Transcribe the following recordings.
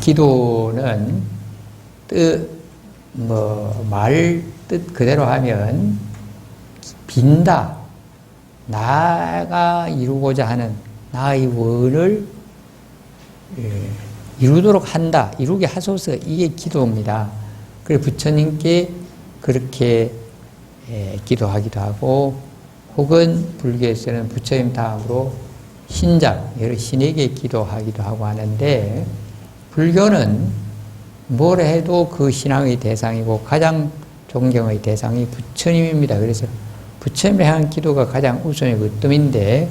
기도는 뜻, 뭐, 말 뜻 그대로 하면 빈다. 나가 이루고자 하는 나의 원을 예, 이루도록 한다. 이루게 하소서. 이게 기도입니다. 그래서 부처님께 그렇게 예, 기도하기도 하고 혹은 불교에서는 부처님 다음으로 신작, 여러 신에게 기도하기도 하고 하는데 불교는 뭘 해도 그 신앙의 대상이고 가장 존경의 대상이 부처님입니다. 그래서 부처님을 향한 기도가 가장 우선의 으뜸인데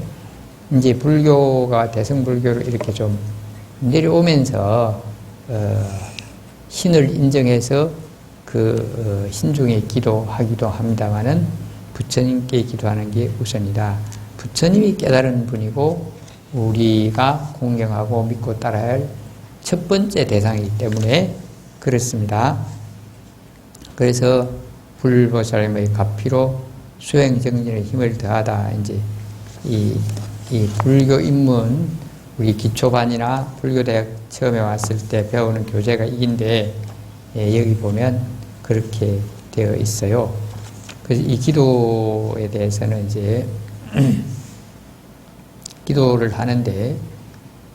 이제 불교가 대승불교를 이렇게 좀 내려오면서 어, 신을 인정해서 그 어, 신중에 기도하기도 합니다만은 부처님께 기도하는 게 우선이다. 부처님이 깨달은 분이고 우리가 공경하고 믿고 따라야 할 첫 번째 대상이기 때문에 그렇습니다. 그래서 불보살님의 가피로 수행 정진의 힘을 더하다. 이제 이, 이 불교 입문 우리 기초반이나 불교 대학 처음에 왔을 때 배우는 교재가 이긴데 예, 여기 보면 그렇게 되어 있어요. 그래서 이 기도에 대해서는 이제 기도를 하는데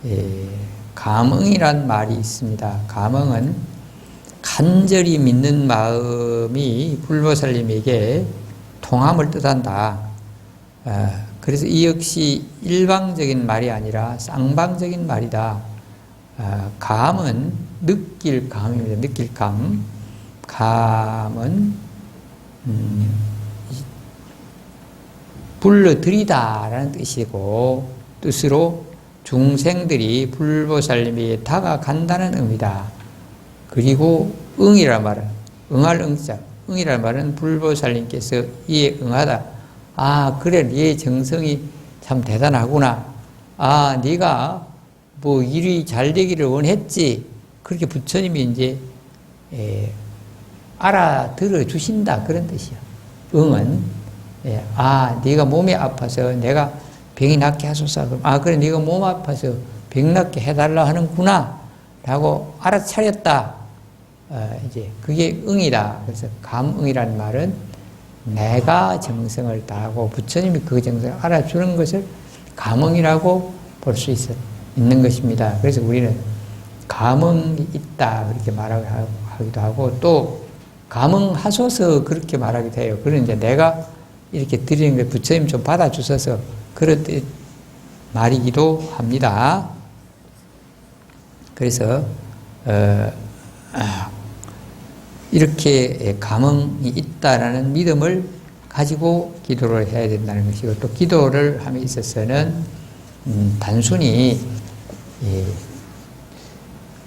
예, 감응이란 말이 있습니다. 감응은 간절히 믿는 마음이 불보살님에게 통함을 뜻한다. 아, 그래서 이 역시 일방적인 말이 아니라 쌍방적인 말이다. 아, 감은 느낄 감입니다. 느낄 감. 감은 음, 불러들이다라는 뜻이고 뜻으로 중생들이 불보살님에게 다가간다는 의미다. 그리고 응이란 말은 응할 응자 응이란 말은 불보살님께서 이에 응하다. 아 그래 네 정성이 참 대단하구나. 아 네가 뭐 일이 잘 되기를 원했지. 그렇게 부처님이 이제 에, 알아들어 주신다 그런 뜻이야. 응은 예, 아 네가 몸이 아파서 내가 병이 낫게 하소서. 그럼 아 그래 네가 몸 아파서 병 낫게 해달라 하는구나 라고 알아차렸다. 어, 이제 그게 응이다. 그래서 감응이라는 말은 내가 정성을 다하고 부처님이 그 정성을 알아주는 것을 감응이라고 볼 수 있는 것입니다. 그래서 우리는 감응이 있다 그렇게 말하기도 하고 또 감응하소서 그렇게 말하기도 해요. 그런데 내가 이렇게 드리는 걸 부처님 좀 받아주셔서 그런 뜻 말이기도 합니다. 그래서 어, 아, 이렇게 감흥이 있다라는 믿음을 가지고 기도를 해야 된다는 것이고 또 기도를 함에 있어서는 음, 단순히 예,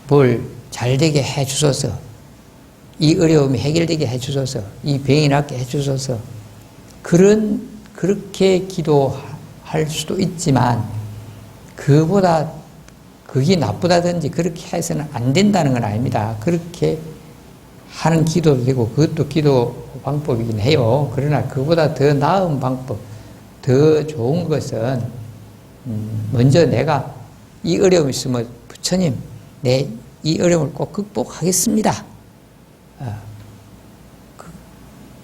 뭘 잘 되게 해 주소서 이 어려움이 해결되게 해 주소서 이 병이 낫게 해 주소서 그런 그렇게 기도할 수도 있지만 그보다 그게 나쁘다든지 그렇게 해서는 안 된다는 건 아닙니다. 그렇게 하는 기도도 되고 그것도 기도 방법이긴 해요. 그러나 그보다 더 나은 방법, 더 좋은 것은 음, 먼저 내가 이 어려움이 있으면 부처님 내 이 어려움을 꼭 극복하겠습니다.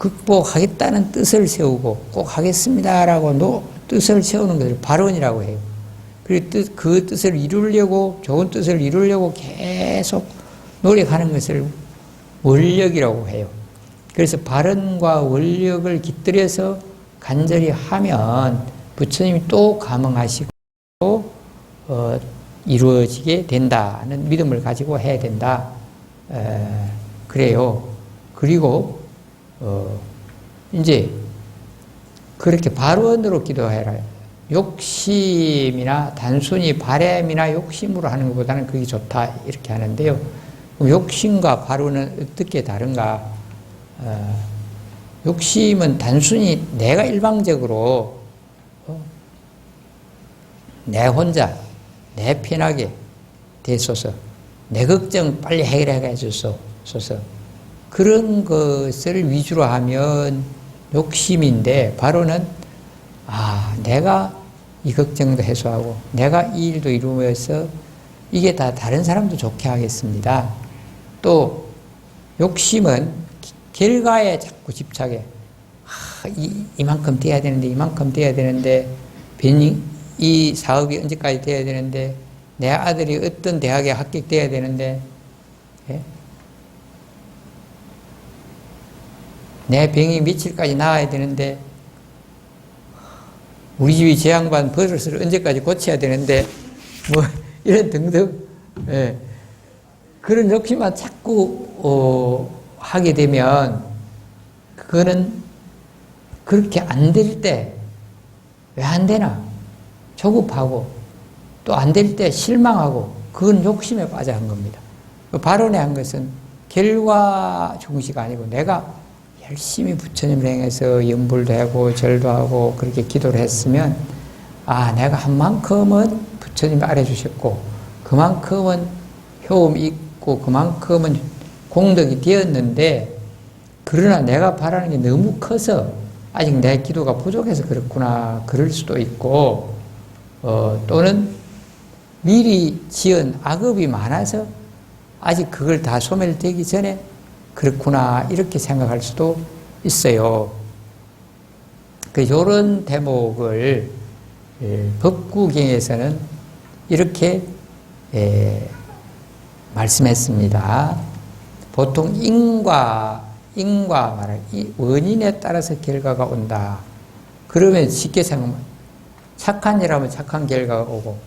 어, 극복하겠다는 뜻을 세우고 꼭 하겠습니다라고 노, 뜻을 세우는 것을 발언이라고 해요. 그리고 뜻, 그 뜻을 이루려고 좋은 뜻을 이루려고 계속 노력하는 것을 원력이라고 해요. 그래서 발언과 원력을 깃들여서 간절히 하면 부처님이 또 감응하시고 어, 이루어지게 된다는 믿음을 가지고 해야 된다. 에, 그래요. 그리고 어, 이제 그렇게 발언으로 기도해라. 욕심이나 단순히 바램이나 욕심으로 하는 것보다는 그게 좋다 이렇게 하는데요. 욕심과 바로는 어떻게 다른가? 어, 욕심은 단순히 내가 일방적으로 어, 내 혼자 내 편하게 되소서 내 걱정 빨리 해결해 주소서 그런 것을 위주로 하면 욕심인데 바로는 아 내가 이 걱정도 해소하고 내가 이 일도 이루면서 이게 다 다른 사람도 좋게 하겠습니다. 또 욕심은 결과에 자꾸 집착해. 아, 이, 이만큼 돼야 되는데 이만큼 돼야 되는데 이 사업이 언제까지 돼야 되는데 내 아들이 어떤 대학에 합격돼야 되는데 예? 내 병이 며칠까지 나아야 되는데 우리 집이 제 양반 버릇을 언제까지 고쳐야 되는데 뭐 이런 등등 예. 그런 욕심만 자꾸 어, 하게 되면 그거는 그렇게 안 될 때 왜 안 되나 조급하고 또 안 될 때 실망하고 그건 욕심에 빠져 한 겁니다. 그 발언에 한 것은 결과 중시가 아니고 내가 열심히 부처님을 행해서 연불도 하고 절도 하고 그렇게 기도를 했으면 아 내가 한 만큼은 부처님이 알아주셨고 그만큼은 효험이 있고 그만큼은 공덕이 되었는데 그러나 내가 바라는 게 너무 커서 아직 내 기도가 부족해서 그렇구나 그럴 수도 있고 어, 또는 미리 지은 악업이 많아서 아직 그걸 다 소멸되기 전에 그렇구나 이렇게 생각할 수도 있어요. 그 요런 대목을 예, 법구경에서는 이렇게 예, 말씀했습니다. 보통 인과 인과 말을 이 원인에 따라서 결과가 온다. 그러면 쉽게 생각하면 착한 일하면 착한 결과가 오고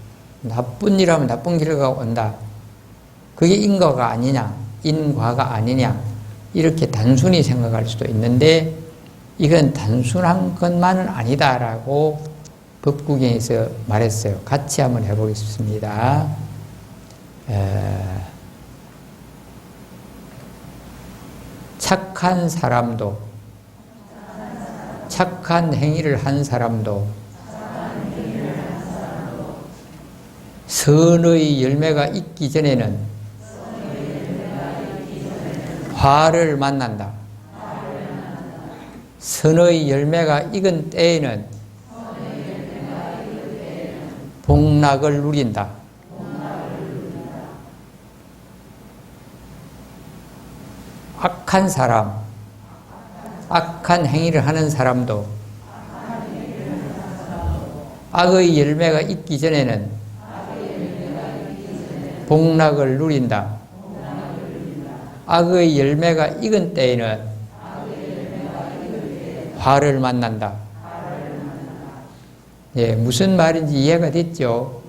나쁜 일하면 나쁜 결과가 온다. 그게 인과가 아니냐, 인과가 아니냐 이렇게 단순히 생각할 수도 있는데 이건 단순한 것만은 아니다라고 법구경에서 말했어요. 같이 한번 해보겠습니다. 에... 착한 사람도 착한 행위를 한 사람도 선의 열매가 있기 전에는 화를 만난다. 선의 열매가 익은 때에는 복락을 누린다. 악한 사람, 악한 행위를 하는 사람도 악의 열매가 있기 전에는 복락을 누린다. 악의 열매가 익은 때에는 화를 만난다. 예, 무슨 말인지 이해가 됐죠?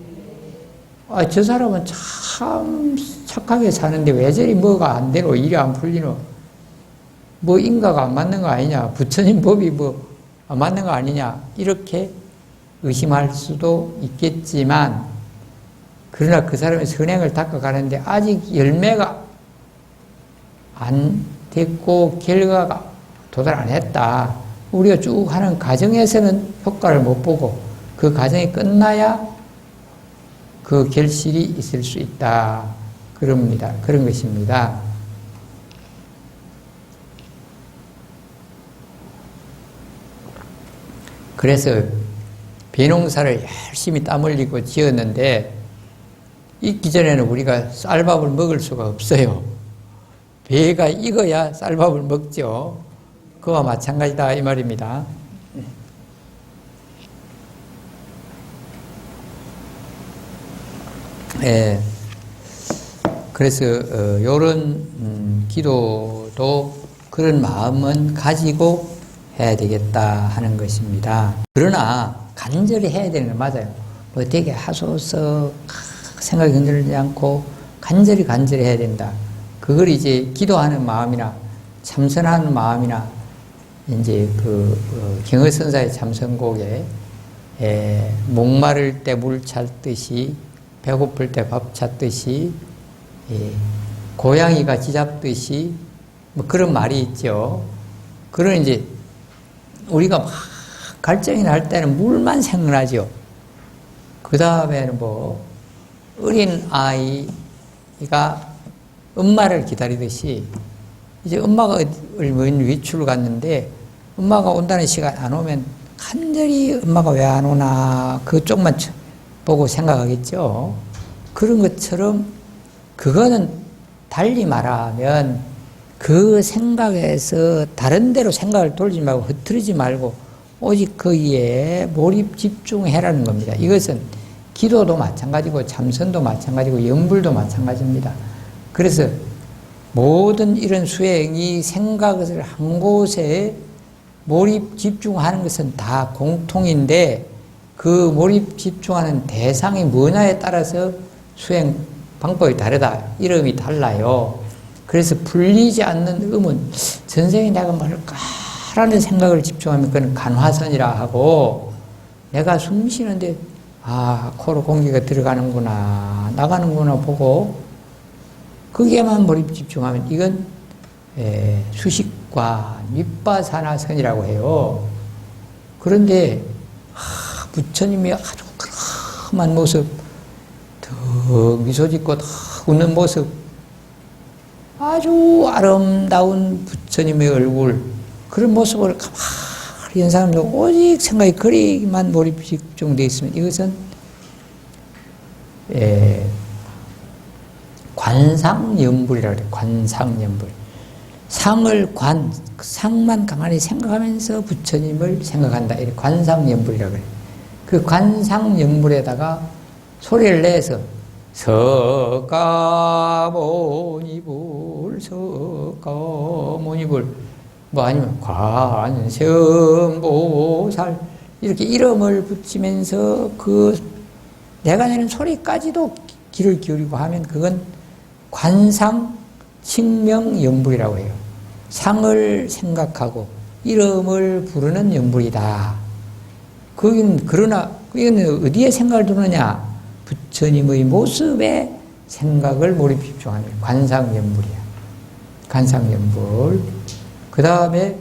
아, 저 사람은 참 착하게 사는데 왜 저리 뭐가 안 되노? 일이 안 풀리노? 뭐 인가가 안 맞는 거 아니냐? 부처님 법이 뭐 안 맞는 거 아니냐? 이렇게 의심할 수도 있겠지만, 그러나 그 사람의 선행을 닦아가는데 아직 열매가 안 됐고 결과가 도달 안 했다. 우리가 쭉 하는 과정에서는 효과를 못 보고 그 과정이 끝나야 그 결실이 있을 수 있다. 그럽니다. 그런 것입니다. 그래서 배농사를 열심히 땀 흘리고 지었는데 익기 전에는 우리가 쌀밥을 먹을 수가 없어요. 배가 익어야 쌀밥을 먹죠. 그와 마찬가지다 이 말입니다. 예. 그래서 어, 이런 음, 기도도 그런 마음은 가지고 해야 되겠다 하는 것입니다. 그러나 간절히 해야 되는 건 맞아요. 뭐 되게 하소서 생각이 흔들리지 않고 간절히 간절히 해야 된다. 그걸 이제 기도하는 마음이나 참선하는 마음이나 이제 그 어, 경허선사의 참선곡에 에, 목마를 때물 찾듯이 배고플 때밥 찾듯이 예, 고양이가 짖잡듯이 뭐 그런 말이 있죠. 그런 이제 우리가 막 갈증이 날 때는 물만 생각나죠. 그 다음에는 뭐 어린 아이가 엄마를 기다리듯이 이제 엄마가 먼 위출을 갔는데 엄마가 온다는 시간 안 오면 간절히 엄마가 왜 안 오나 그쪽만 보고 생각하겠죠. 그런 것처럼 그거는 달리 말하면 그 생각에서 다른 데로 생각을 돌리지 말고 흐트리지 말고 오직 거기에 몰입 집중해라는 겁니다. 이것은 기도도 마찬가지고 참선도 마찬가지고 염불도 마찬가지입니다. 그래서 모든 이런 수행이 생각을 한 곳에 몰입 집중하는 것은 다 공통인데 그 몰입 집중하는 대상이 뭐냐에 따라서 수행 방법이 다르다. 이름이 달라요. 그래서 풀리지 않는 음은 전생에 내가 뭘까라는 생각을 집중하면 그건 간화선이라 하고 내가 숨 쉬는데 아 코로 공기가 들어가는구나 나가는구나 보고 거기에만 몰입 집중하면 이건 에, 수식과 윗바사나선이라고 해요. 그런데 아, 부처님이 아주 그럼한 모습, 더 미소 짓고 더 웃는 모습, 아주 아름다운 부처님의 얼굴, 그런 모습을 가만히 연상하면 오직 생각이 거리만 몰입 집중되어 있으면 이것은 에, 관상연불이라고 그래요. 관상연불. 상을 관, 상만 가만히 생각하면서 부처님을 생각한다. 이렇게 관상연불이라고 그래요. 그 관상연불에다가 소리를 내서 서가모니불 서가모니불 뭐 아니면 관세음보살 이렇게 이름을 붙이면서 그 내가 내는 소리까지도 귀를 기울이고 하면 그건 관상 칭명 연불이라고 해요. 상을 생각하고 이름을 부르는 연불이다. 거기는 그러나 이거는 어디에 생각을 두느냐? 부처님의 모습에 생각을 몰입 집중하는 관상 연불이야. 관상 연불. 그 다음에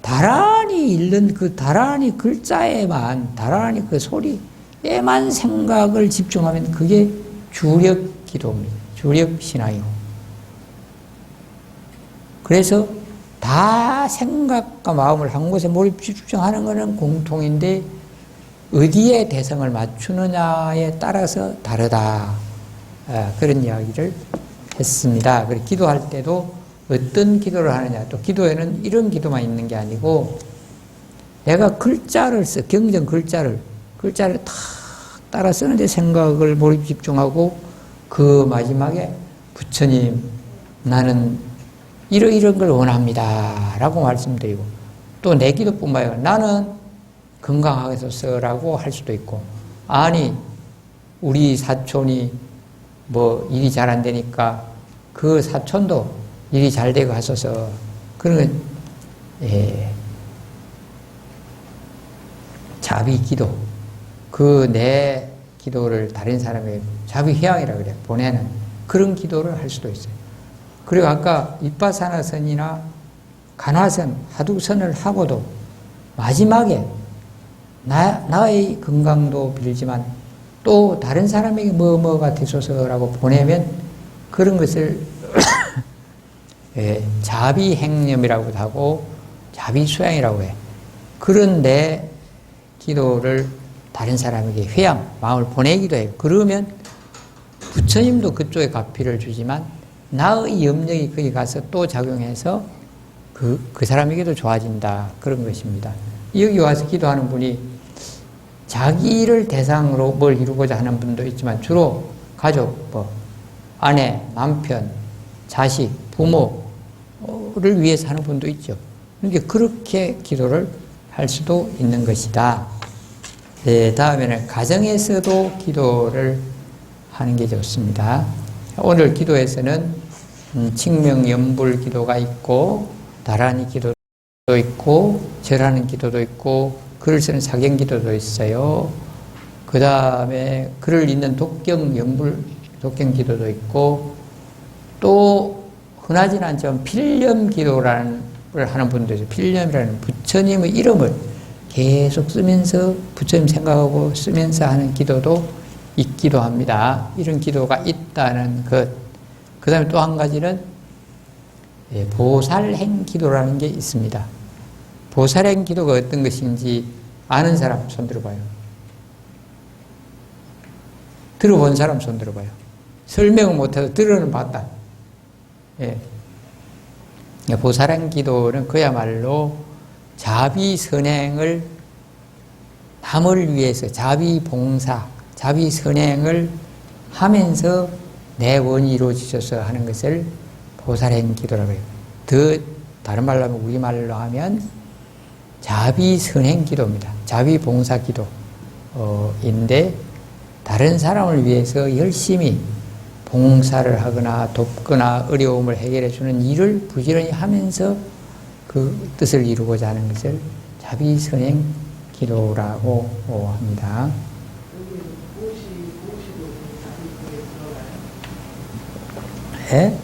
다란히 읽는 그 다란히 글자에만 다란히 그 소리에만 생각을 집중하면 그게 주력 기도입니다. 주력 신앙이고. 그래서 다 생각과 마음을 한 곳에 몰입 집중하는 것은 공통인데 어디에 대상을 맞추느냐에 따라서 다르다. 아, 그런 이야기를 했습니다. 그리고 기도할 때도 어떤 기도를 하느냐. 또 기도에는 이런 기도만 있는 게 아니고 내가 글자를 써, 경전 글자를, 글자를 탁 따라 쓰는데 생각을 몰입 집중하고 그 마지막에 부처님, 나는 이러 이런 걸 원합니다. 라고 말씀드리고 또 내 기도뿐만 아니라 나는 건강하게 해서라고 할 수도 있고 아니 우리 사촌이 뭐 일이 잘 안 되니까 그 사촌도 일이 잘 되고 하소서. 그런 예, 자비 기도. 그 내 기도를 다른 사람에게 자비 희양이라 그래 보내는 그런 기도를 할 수도 있어요. 그리고 아까 윗바사나선이나 간화선, 하두선을 하고도 마지막에 나, 나의 건강도 빌지만 또 다른 사람에게 뭐 뭐가 되소서라고 보내면 그런 것을 예, 자비행념이라고도 하고 자비수양이라고 해. 그런 내 기도를 다른 사람에게 회양, 마음을 보내기도 해요. 그러면 부처님도 그쪽에 가피를 주지만 나의 염력이 거기 가서 또 작용해서 그, 그 사람에게도 좋아진다. 그런 것입니다. 여기 와서 기도하는 분이 자기를 대상으로 뭘 이루고자 하는 분도 있지만 주로 가족, 뭐, 아내, 남편, 자식, 부모를 위해서 하는 분도 있죠. 그러니까 그렇게 기도를 할 수도 있는 것이다. 네, 다음에는 가정에서도 기도를 하는 게 좋습니다. 오늘 기도에서는 음, 칭명연불 기도가 있고 나란히 기도도 있고 절하는 기도도 있고 글을 쓰는 사경 기도도 있어요. 그 다음에 글을 읽는 독경 연불 독경 기도도 있고 또 흔하지는 않지만 필념 기도라는 걸 하는 있어요. 필념이라는 부처님의 이름을 계속 쓰면서 부처님 생각하고 쓰면서 하는 기도도 있기도 합니다. 이런 기도가 있다는 것. 그 다음에 또 한 가지는 예, 보살행 기도라는 게 있습니다. 보살행 기도가 어떤 것인지 아는 사람 손 들어봐요. 들어본 사람 손 들어봐요. 설명은 못해도 들어는 봤다. 예. 보살행 기도는 그야말로 자비 선행을 남을 위해서 자비 봉사, 자비 선행을 하면서 내 원이 이루어지셔서 하는 것을 보살행 기도라고 해요. 더 다른 말로 하면 우리말로 하면 자비 선행 기도입니다. 자비 봉사 기도인데 다른 사람을 위해서 열심히 봉사를 하거나 돕거나 어려움을 해결해 주는 일을 부지런히 하면서 그 뜻을 이루고자 하는 것을 자비 선행 기도라고 합니다. 예?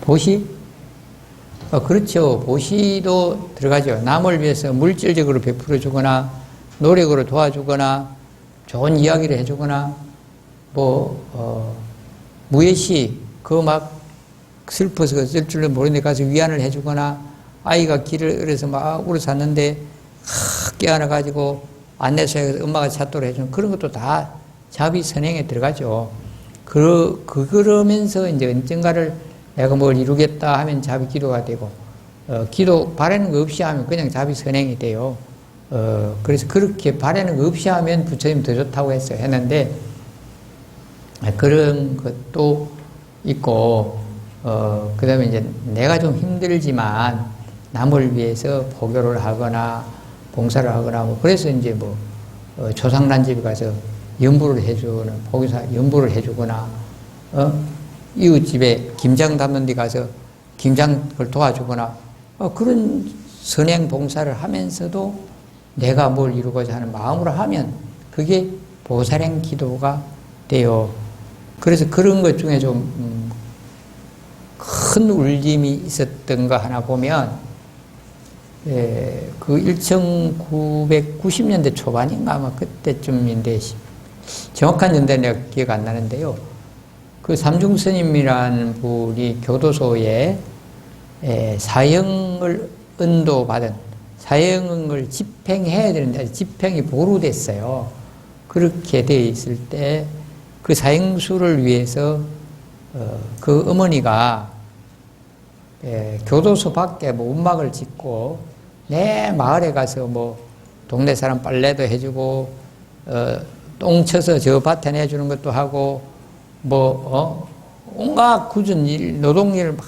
보시? 어, 그렇죠. 보시도 들어가죠. 남을 위해서 물질적으로 베풀어 주거나, 노력으로 도와주거나, 좋은 이야기를 해주거나, 뭐, 어, 무예시, 그 막 슬퍼서 쓸 줄을 모르는데 가서 위안을 해주거나, 아이가 길을 잃어서 막 울어 샀는데, 하, 깨어나가지고 안내소에 엄마가 찾도록 해주는 그런 것도 다 자비 선행에 들어가죠. 그, 그, 그러면서 이제 언젠가를 내가 뭘 이루겠다 하면 자비 기도가 되고, 어, 기도 바라는 거 없이 하면 그냥 자비 선행이 돼요. 어, 그래서 그렇게 바라는 거 없이 하면 부처님 더 좋다고 했어요. 했는데, 그런 것도 있고, 어, 그 다음에 이제 내가 좀 힘들지만 남을 위해서 보교를 하거나 봉사를 하거나 뭐, 그래서 이제 뭐, 어, 조상난 집에 가서 연부를 해주는, 보교사 연부를 해주거나, 어, 이웃집에 김장 담는 데 가서 김장을 도와주거나 어, 그런 선행 봉사를 하면서도 내가 뭘 이루고자 하는 마음으로 하면 그게 보살행 기도가 돼요. 그래서 그런 것 중에 좀큰 음, 울림이 있었던 거 하나 보면 예, 그 1990년대 초반인가 아마 그때쯤인데 정확한 연대는 내가 기억 안 나는데요. 그 삼중 스님이라는 분이 교도소에 사형을 은도받은 사형을 집행해야 되는데 집행이 보루됐어요. 그렇게 돼 있을 때 그 사형수를 위해서 어, 그 어머니가 교도소 밖에 뭐 움막을 짓고 내 마을에 가서 뭐 동네 사람 빨래도 해주고 어, 똥 쳐서 저 밭에 내주는 것도 하고 뭐, 어? 온갖 굳은 일, 노동일을 막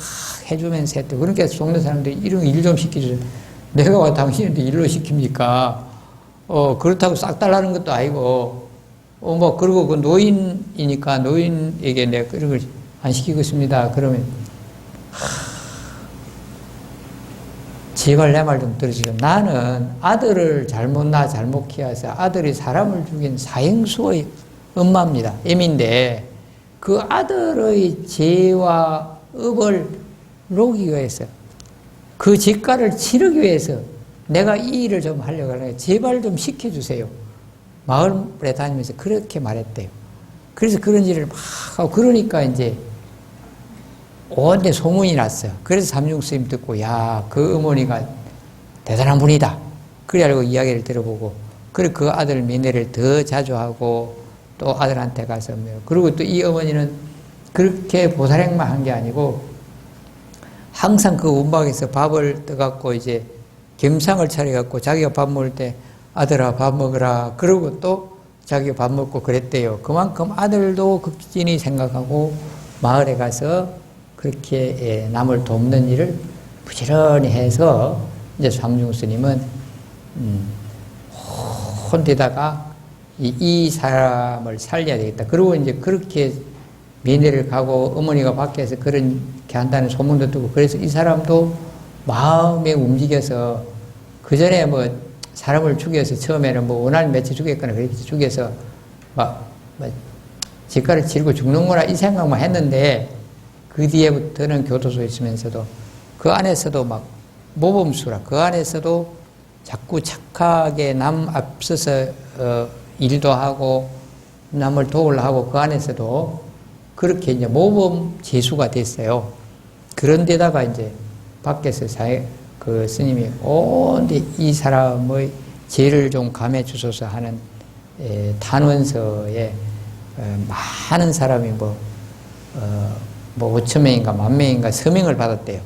해주면서 했대. 그러니까 동네 사람들이 이런 일 좀 시키죠. 내가 와 당신한테 일로 시킵니까? 어, 그렇다고 싹 달라는 것도 아니고, 어, 뭐, 그리고 그 노인이니까 노인에게 내가 그런 걸 안 시키겠습니다. 그러면, 하, 제발 내 말 좀 들으시고, 나는 아들을 잘못 낳아 잘못 키워서 아들이 사람을 죽인 사형수의 엄마입니다. 애인데, 그 아들의 죄와 업을 녹이기 위해서 그 죄가를 치르기 위해서 내가 이 일을 좀 하려고 하는 제발 좀 시켜주세요. 마을에 다니면서 그렇게 말했대요. 그래서 그런 일을 막 하고 그러니까 이제 온데 소문이 났어요. 그래서 삼중 스님 듣고 야 그 어머니가 대단한 분이다. 그래 알고 이야기를 들어보고 그래 그 아들 민혜를 더 자주 하고 또 아들한테 가서 뭐 그리고 또 이 어머니는 그렇게 보살행만 한 게 아니고 항상 그 운박에서 밥을 떠갖고 이제 gem상을 차려갖고 자기가 밥 먹을 때 아들아 밥 먹으라 그러고 또 자기가 밥 먹고 그랬대요. 그만큼 아들도 극진히 생각하고 마을에 가서 그렇게 예, 남을 돕는 일을 부지런히 해서 이제 삼중 스님은 음, 혼대다가 이, 이 사람을 살려야 되겠다. 그리고 이제 그렇게 면회를 가고 어머니가 밖에서 그런 게 한다는 소문도 듣고 그래서 이 사람도 마음에 움직여서 그 전에 뭐 사람을 죽여서 처음에는 뭐 원한 며칠 죽였거나 그렇게 죽여서 막, 막 집가를 치르고 죽는구나 이 생각만 했는데 그 뒤에부터는 교도소에 있으면서도 그 안에서도 막 모범수라 그 안에서도 자꾸 착하게 남 앞서서 어, 일도 하고 남을 도우려 하고 그 안에서도 그렇게 이제 모범 재수가 됐어요. 그런데다가 이제 밖에서 사회, 그 스님이 온데 이 사람의 죄를 좀 감해 주소서 하는 에, 탄원서에 어, 많은 사람이 뭐, 어, 뭐 5천 명인가 만 명인가 서명을 받았대요.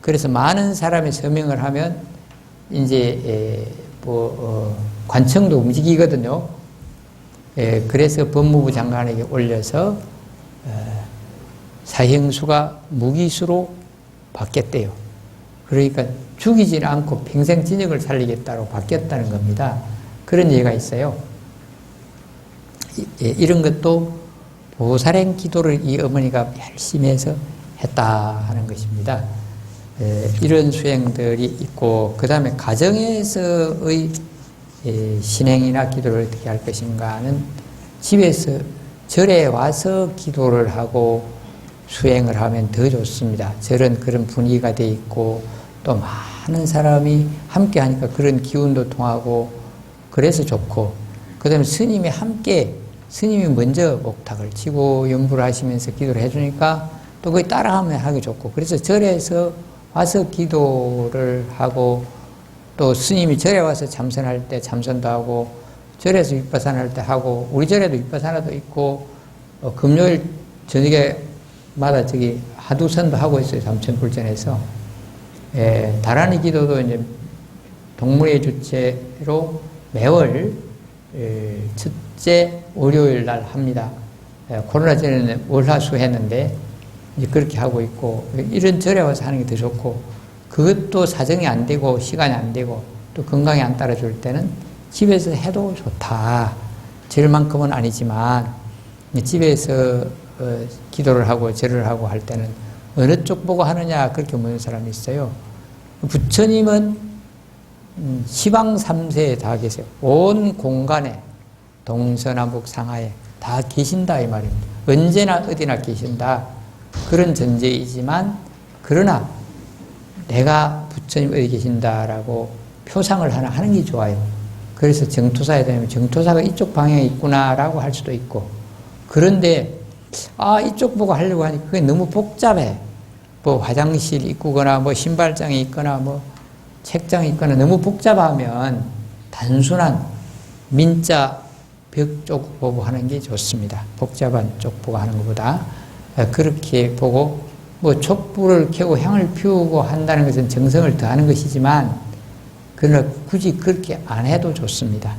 그래서 많은 사람이 서명을 하면 이제 에, 뭐 어, 관청도 움직이거든요. 에, 그래서 법무부 장관에게 올려서 어, 사형수가 무기수로 바뀌었대요. 그러니까 죽이지 않고 평생 진역을 살리겠다고 바뀌었다는 겁니다. 그런 예가 있어요. 이- 예, 이런 것도 보살행 기도를 이 어머니가 열심히 해서 했다 하는 것입니다. 에, 이런 수행들이 있고 그 다음에 가정에서의 에, 신행이나 기도를 어떻게 할 것인가는 집에서 절에 와서 기도를 하고 수행을 하면 더 좋습니다. 절은 그런 분위기가 돼 있고 또 많은 사람이 함께 하니까 그런 기운도 통하고 그래서 좋고 그다음에 스님이 함께 스님이 먼저 옥탁을 치고 연부를 하시면서 기도를 해주니까 또 거기 따라하면 하기 좋고 그래서 절에서 와서 기도를 하고 또 스님이 절에 와서 참선할 때 참선도 하고 절에서 윗바산 할때 하고 우리 절에도 윗바산도 있고 어, 금요일 저녁에마다 저기 하두선도 하고 있어요 삼천불전에서 예, 다라니 기도도 이제 동물의 주체로 매월 예, 첫째 월요일 날 합니다. 예, 코로나 전에는 월화수 했는데 이제 그렇게 하고 있고 이런 절에 와서 하는 게 더 좋고 그것도 사정이 안 되고 시간이 안 되고 또 건강이 안 따라줄 때는 집에서 해도 좋다. 절만큼은 아니지만 집에서 어, 기도를 하고 절을 하고 할 때는 어느 쪽 보고 하느냐 그렇게 묻는 사람이 있어요. 부처님은 음, 시방 삼세에 다 계세요. 온 공간에 동서남북 상하에 다 계신다 이 말입니다. 언제나 어디나 계신다. 그런 전제이지만 그러나 내가 부처님 어디 계신다라고 표상을 하나 하는 게 좋아요. 그래서 정토사에 다니면 정토사가 이쪽 방향에 있구나라고 할 수도 있고 그런데 아 이쪽 보고 하려고 하니 그게 너무 복잡해. 뭐 화장실 있거나 뭐 신발장이 있거나 뭐 책장이 있거나 너무 복잡하면 단순한 민자 벽 쪽 보고 하는 게 좋습니다. 복잡한 쪽 보고 하는 것보다 그렇게 보고 뭐 촛불을 켜고 향을 피우고 한다는 것은 정성을 더하는 것이지만 그러나 굳이 그렇게 안 해도 좋습니다.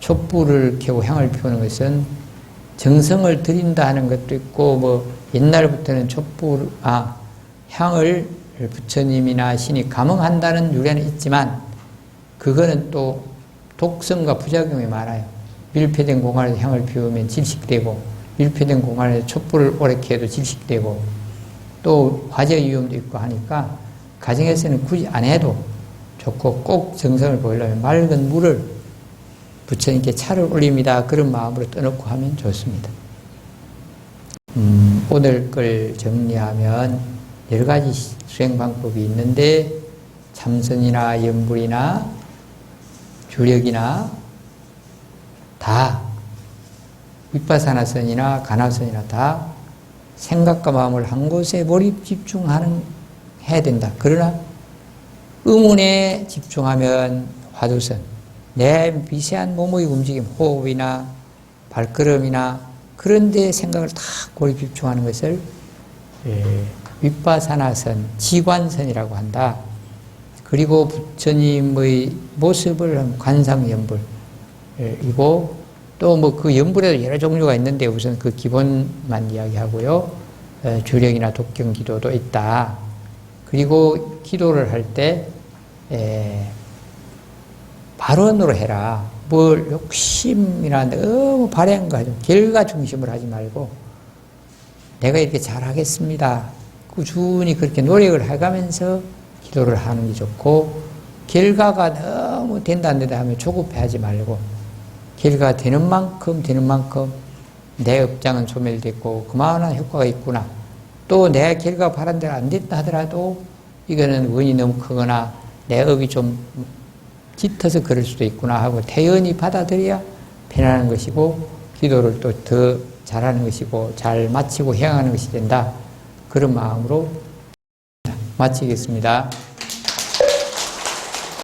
촛불을 켜고 향을 피우는 것은 정성을 들인다 하는 것도 있고 뭐 옛날부터는 촛불 아 향을 부처님이나 신이 감응한다는 유래는 있지만 그거는 또 독성과 부작용이 많아요. 밀폐된 공간에서 향을 피우면 질식되고 밀폐된 공간에서 촛불을 오래 켜도 질식되고 또 화재 위험도 있고 하니까 가정에서는 굳이 안 해도 좋고 꼭 정성을 보이려면 맑은 물을 부처님께 차를 올립니다. 그런 마음으로 떠놓고 하면 좋습니다. 음, 오늘 걸 정리하면 여러 가지 수행 방법이 있는데 참선이나 연불이나 주력이나 다 윗바사나선이나 가나선이나 다 생각과 마음을 한 곳에 몰입 집중하는 해야 된다. 그러나 의문에 집중하면 화두선 내 미세한 몸의 움직임, 호흡이나 발걸음이나 그런 데 생각을 다 고리 집중하는 것을 예, 윗바사나선, 지관선이라고 한다. 그리고 부처님의 모습을 관상 연불, 예, 이고 또 뭐 그 연불에도 여러 종류가 있는데 우선 그 기본만 이야기하고요. 에, 주력이나 독경 기도도 있다. 그리고 기도를 할때 발언으로 해라. 뭘 욕심이나 너무 발행 가지고 결과 중심을 하지 말고 내가 이렇게 잘하겠습니다. 꾸준히 그렇게 노력을 해가면서 기도를 하는 게 좋고 결과가 너무 된다 안 된다 하면 조급해하지 말고 결과가 되는 만큼 되는 만큼 내 업장은 소멸됐고 그만한 효과가 있구나. 또 내 결과가 바란 대로 안 됐다 하더라도 이거는 원이 너무 크거나 내 업이 좀 짙어서 그럴 수도 있구나 하고 태연히 받아들여야 편안한 것이고 기도를 또 더 잘하는 것이고 잘 마치고 행하는 것이 된다. 그런 마음으로 마치겠습니다.